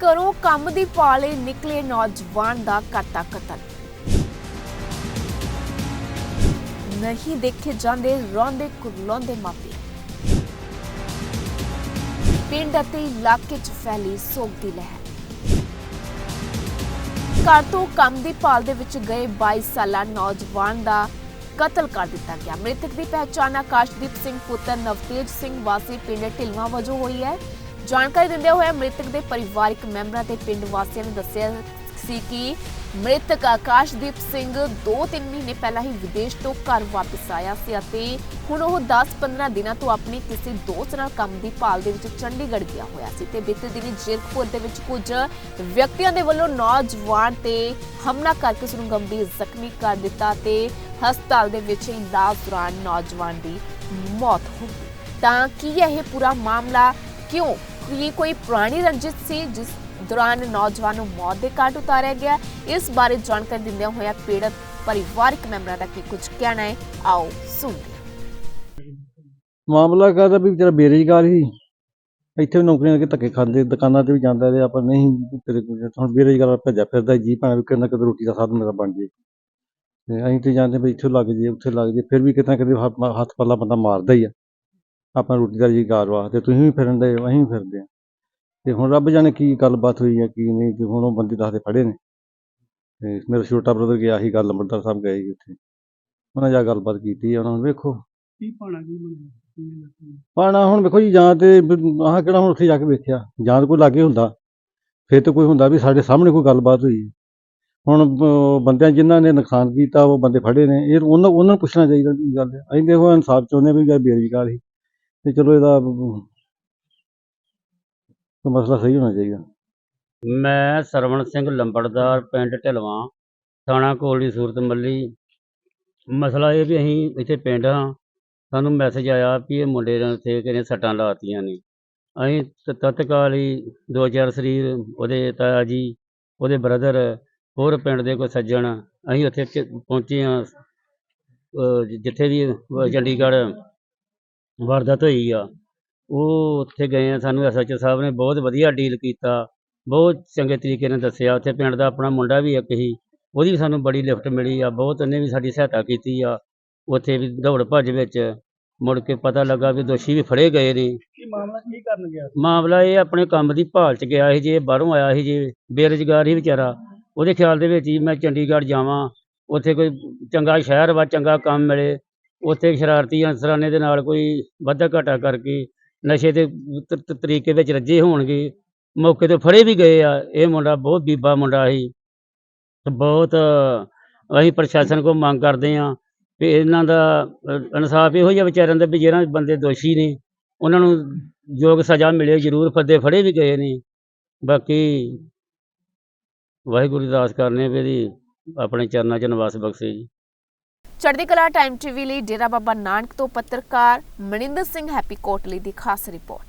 ਘਰੋਂ ਕੰਮ ਦੀ ਪਾਲੇ ਨਿਕਲੇ ਨੌਜਵਾਨ ਦਾ ਕਰਤਾ ਕਤਲ। ਨਹੀਂ ਦੇਖੇ ਜਾਂਦੇ, ਰੋਂਦੇ, ਕੁਰਲਾਉਂਦੇ ਮਾਪੇ। ਪਿੰਡ ਅਤੇ ਇਲਾਕੇ 'ਚ ਫੈਲੀ ਸੋਗ ਦੀ ਲਹਿਰ। ਘਰ ਤੋਂ ਕੰਮ ਦੀ ਭਾਲ ਦੇ ਵਿੱਚ ਗਏ 22 ਸਾਲਾ ਨੌਜਵਾਨ ਦਾ ਕਤਲ ਕਰ ਦਿੱਤਾ ਗਿਆ। ਮ੍ਰਿਤਕ ਦੀ ਪਹਿਚਾਣ ਆਕਾਸ਼ਦੀਪ ਸਿੰਘ ਪੁੱਤਰ ਨਵਤੇਜ ਸਿੰਘ ਵਾਸੀ ਪਿੰਡ ਢਿਲਵਾ ਵਜੋਂ ਹੋਈ ਹੈ। ਜਾਣਕਾਰੀ ਦਿੰਦੇ ਹੋਏ ਮ੍ਰਿਤਕ ਦੇ ਪਰਿਵਾਰਕ ਮੈਂਬਰਾਂ ਤੇ ਪਿੰਡ ਵਾਸੀਆਂ ਨੇ ਦੱਸਿਆ ਸੀ ਕਿ ਮ੍ਰਿਤਕ ਆਕਾਸ਼ਦੀਪ ਸਿੰਘ 2-3 ਮਹੀਨੇ ਪਹਿਲਾਂ ਹੀ ਵਿਦੇਸ਼ ਤੋਂ ਘਰ ਵਾਪਸ ਆਇਆ ਸੀ ਅਤੇ ਹੁਣ ਉਹ 10-15 ਦਿਨਾਂ ਤੋਂ ਆਪਣੀ ਕਿਸੇ ਦੋਸਤ ਨਾਲ ਕੰਮ ਦੀ ਭਾਲ ਦੇ ਵਿੱਚ ਚੰਡੀਗੜ੍ਹ ਗਿਆ ਹੋਇਆ ਸੀ ਤੇ ਬੀਤੇ ਦਿਨੀ ਜੀਰਕਪੁਰ ਦੇ ਵਿੱਚ ਕੁਝ ਵਿਅਕਤੀਆਂ ਦੇ ਵੱਲੋਂ ਨੌਜਵਾਨ ਤੇ ਹਮਲਾ ਕਰਕੇ ਉਸ ਨੂੰ ਗੰਭੀਰ ਜ਼ਖਮੀ ਕਰ ਦਿੱਤਾ ਤੇ ਹਸਪਤਾਲ ਦੇ ਵਿੱਚ ਇਲਾਜ ਦੌਰਾਨ ਨੌਜਵਾਨ ਦੀ ਮੌਤ ਹੋ ਗਈ। ਤਾਂ ਕੀ ਇਹ ਪੂਰਾ ਮਾਮਲਾ ਕਿਉਂ ਕੀ ਕੋਈ ਪੁਰਾਣੀ ਰੰਜਿਸ਼ ਸੀ, ਜਿਸ ਦੌਰਾਨ ਨੌਜਵਾਨ ਨੂੰ ਮੌਤ ਦੇ ਘਾਟ ਉਤਾਰਿਆ ਗਿਆ। ਇਸ ਬਾਰੇ ਜਾਣਕਾਰੀ ਦਿੰਦਿਆਂ ਹੋਇਆ ਪੀੜਤ ਪਰਿਵਾਰਕ ਮੈਂਬਰਾਂ ਦਾ ਕੀ ਕੁਝ ਕਹਿਣਾ ਹੈ। ਆਓ ਸੁਣਦੇ ਮਾਮਲਾ ਕਾਹਦਾ ਵੀ ਵਿਚਾਰਾ ਬੇਰੁਜ਼ਗਾਰ ਸੀ, ਇੱਥੇ ਵੀ ਨੌਕਰੀਆਂ ਕਰਕੇ ਧੱਕੇ ਖਾਂਦੇ, ਦੁਕਾਨਾਂ ਤੇ ਵੀ ਜਾਂਦਾ ਤੇ ਆਪਾਂ ਨਹੀਂ ਤੇਰੇ ਕੋਲ ਹੁਣ ਬੇਰੁਜ਼ਗਾਰ ਭੱਜਿਆ ਫਿਰਦਾ, ਜੀ ਭਾਵੇਂ ਵੀ ਕਿਤੇ ਨਾ ਰੋਟੀ ਦਾ ਸਾਧਨ ਮੇਰਾ ਬਣ ਜੇ। ਤੇ ਅਸੀਂ ਤੇ ਜਾਂਦੇ ਵੀ ਇੱਥੇ ਲੱਗ ਜੇ, ਉੱਥੇ ਲੱਗ ਜੇ, ਫਿਰ ਵੀ ਕਿਤੇ ਨਾ ਕਿਤੇ ਹੱਥ ਹੱਥ ਪੱਲਾ ਬੰਦਾ ਮਾਰਦਾ ਹੀ ਆ। ਆਪਾਂ ਰੋਟੀ ਦਾ ਰੁਜ਼ਗਾਰ ਵਾਸਤੇ ਤੁਸੀਂ ਵੀ ਫਿਰਨ ਦੇ ਅਸੀਂ ਵੀ ਫਿਰਦੇ ਆ ਤੇ ਹੁਣ ਰੱਬ ਜਾਣੇ ਕੀ ਗੱਲਬਾਤ ਹੋਈ ਆ ਕੀ ਨਹੀਂ ਤੇ ਹੁਣ ਉਹ ਬੰਦੇ ਦੱਸਦੇ ਫੜੇ ਨੇ। ਤੇ ਮੇਰਾ ਛੋਟਾ ਬ੍ਰਦਰ ਗਿਆ ਸੀ ਗੱਲ ਲੰਬੜਦਾਰ ਸਾਹਿਬ ਗਏ ਸੀ ਉੱਥੇ। ਉਹਨਾਂ ਜਾ ਗੱਲਬਾਤ ਕੀਤੀ ਉਹਨਾਂ ਨੂੰ ਵੇਖੋ। ਕੀ ਪਾਣਾ ਕੀ ਬਣਿਆ ਪਾਣਾ ਹੁਣ ਵੇਖੋ ਜੀ ਜਾਂ ਤੇ ਆਹ ਕਿਹੜਾ ਹੁਣ ਉੱਥੇ ਜਾ ਕੇ ਵੇਖਿਆ। ਜਾਂ ਕੋਈ ਲਾਗੇ ਹੁੰਦਾ। ਫਿਰ ਤਾਂ ਕੋਈ ਹੁੰਦਾ ਵੀ ਸਾਡੇ ਸਾਹਮਣੇ ਕੋਈ ਗੱਲਬਾਤ ਹੋਈ। ਹੁਣ ਬੰਦਿਆਂ ਜਿਨ੍ਹਾਂ ਨੇ ਨੁਕਸਾਨ ਕੀਤਾ ਉਹ ਬੰਦੇ ਫੜੇ ਨੇ। ਇਹ ਉਹਨਾਂ ਉਹਨਾਂ ਨੂੰ ਪੁੱਛਣਾ ਚਾਹੀਦਾ ਕੀ ਗੱਲ ਹੈ ਅਸੀਂ ਦੇਖੋ ਇਨਸਾਫ ਚਾਹੁੰਦੇ ਵੀ ਜਾਂ ਬੇਰੁਜ਼ਗਾਰ ਸੀ ਤੇ ਚਲੋ ਇਹਦਾ ਅਹ, ਮਸਲਾ ਸਹੀ ਹੋਣਾ ਚਾਹੀਦਾ। ਮੈਂ ਸਰਵਣ ਸਿੰਘ ਲੰਬੜਦਾਰ ਪਿੰਡ ਢਲਵਾਂ ਥਾਣਾ ਕੋਲੀ ਸੂਰਤ ਮੱਲੀ। ਮਸਲਾ ਇਹ ਵੀ ਅਸੀਂ ਇੱਥੇ ਪਿੰਡ ਹਾਂ। ਸਾਨੂੰ ਮੈਸੇਜ ਆਇਆ ਵੀ ਇਹ ਮੁੰਡੇ ਨੇ ਉੱਥੇ ਕਿਨੇ ਸੱਟਾਂ ਲਾਤੀਆਂ ਨੇ। ਅਸੀਂ ਤ- ਤਤਕਾਲ ਹੀ ਦੋ ਚਾਰ ਸਰੀਰ ਉਹਦੇ ਤਾਇਆ ਜੀ ਉਹਦੇ ਬ੍ਰਦਰ ਹੋਰ ਪਿੰਡ ਦੇ ਕੋਈ ਸੱਜਣ ਅਸੀਂ ਉੱਥੇ ਚ- ਪਹੁੰਚੇ ਹਾਂ। ਅਹ ਜ- ਜਿੱਥੇ ਵੀ ਅਹ ਚੰਡੀਗੜ੍ਹ। ਵਾਰਦਾਤ ਹੋਈ ਆ। ਉਹ ਉੱਥੇ ਗਏ ਆ। ਸਾਨੂੰ ਐਸਐਚਓ ਸਾਹਿਬ ਨੇ ਬਹੁਤ ਵਧੀਆ ਡੀਲ ਕੀਤਾ। ਬਹੁਤ ਚੰਗੇ ਤਰੀਕੇ ਨਾਲ ਦੱਸਿਆ। ਉੱਥੇ ਪਿੰਡ ਦਾ ਆਪਣਾ ਮੁੰਡਾ ਵੀ ਇੱਕ ਸੀ। ਉਹਦੀ ਵੀ ਸਾਨੂੰ ਬੜੀ ਲਿਫਟ ਮਿਲੀ ਆ। ਬਹੁਤ ਉਹਨੇ ਵੀ ਸਾਡੀ ਸਹਾਇਤਾ ਕੀਤੀ ਆ। ਉੱਥੇ ਵੀ ਦੌੜ ਭੱਜ ਵਿੱਚ ਮੁੜ ਕੇ ਪਤਾ ਲੱਗਾ ਵੀ ਦੋਸ਼ੀ ਵੀ ਫੜੇ ਗਏ ਨੇ। ਕੀ ਮਾਮਲਾ ਕੀ ਕਰਨ ਗਿਆ ਮਾਮਲਾ ਇਹ ਆਪਣੇ ਕੰਮ ਦੀ ਭਾਲ 'ਚ ਗਿਆ ਸੀ। ਜੇ ਬਾਹਰੋਂ ਆਇਆ ਸੀ ਜੇ ਬੇਰੁਜ਼ਗਾਰ ਹੀ ਵਿਚਾਰਾ ਉਹਦੇ ਖਿਆਲ ਦੇ ਵਿੱਚ ਹੀ ਮੈਂ ਚੰਡੀਗੜ੍ਹ ਜਾਵਾਂ। ਉੱਥੇ ਕੋਈ ਚੰਗਾ ਸ਼ਹਿਰ ਵਾ ਚੰਗਾ ਕੰਮ ਮਿਲੇ। ਉੱਥੇ ਸ਼ਰਾਰਤੀ ਅਨਸਰਾਨੇ ਦੇ ਨਾਲ ਕੋਈ ਵਾਧਾ ਘਾਟਾ ਕਰਕੇ ਨਸ਼ੇ ਦੇ ਤਰੀਕੇ ਵਿੱਚ ਰੱਜੇ ਹੋਣਗੇ। ਮੌਕੇ ਤੇ ਫੜੇ ਵੀ ਗਏ ਆ। ਇਹ ਮੁੰਡਾ ਬਹੁਤ ਬੀਬਾ ਮੁੰਡਾ ਸੀ। ਤੇ ਬਹੁਤ ਅਸੀਂ ਪ੍ਰਸ਼ਾਸਨ ਕੋਲ ਮੰਗ ਕਰਦੇ ਆ ਵੀ ਇਹਨਾਂ ਦਾ ਇਨਸਾਫ ਇਹੋ ਜਿਹਾ ਵਿਚਾਰਿਆਂ ਦਾ ਵੀ ਜਿਹੜਾ ਬੰਦੇ ਦੋਸ਼ੀ ਨੇ, ਉਹਨਾਂ ਨੂੰ ਯੋਗ ਸਜ਼ਾ ਮਿਲੇ, ਜ਼ਰੂਰ ਫੱਦੇ ਫੜੇ ਵੀ ਗਏ ਨੇ। ਬਾਕੀ ਵਾਹਿਗੁਰੂ ਦੀ ਅਰਦਾਸ ਕਰਨੇ ਵੀ ਇਹਦੀ ਆਪਣੇ ਚਰਨਾਂ 'ਚ ਨਿਵਾਸ ਬਖਸ਼ੇ ਜੀ। ਚੜ੍ਹਦੀ ਕਲਾ ਟਾਈਮ ਟੀਵੀ ਲਈ ਡੇਰਾ ਬਾਬਾ ਨਾਨਕ ਤੋਂ ਪੱਤਰਕਾਰ ਮਨਿੰਦਰ ਸਿੰਘ ਹੈਪੀ ਕੋਟਲੀ ਦੀ ਖਾਸ ਰਿਪੋਰਟ।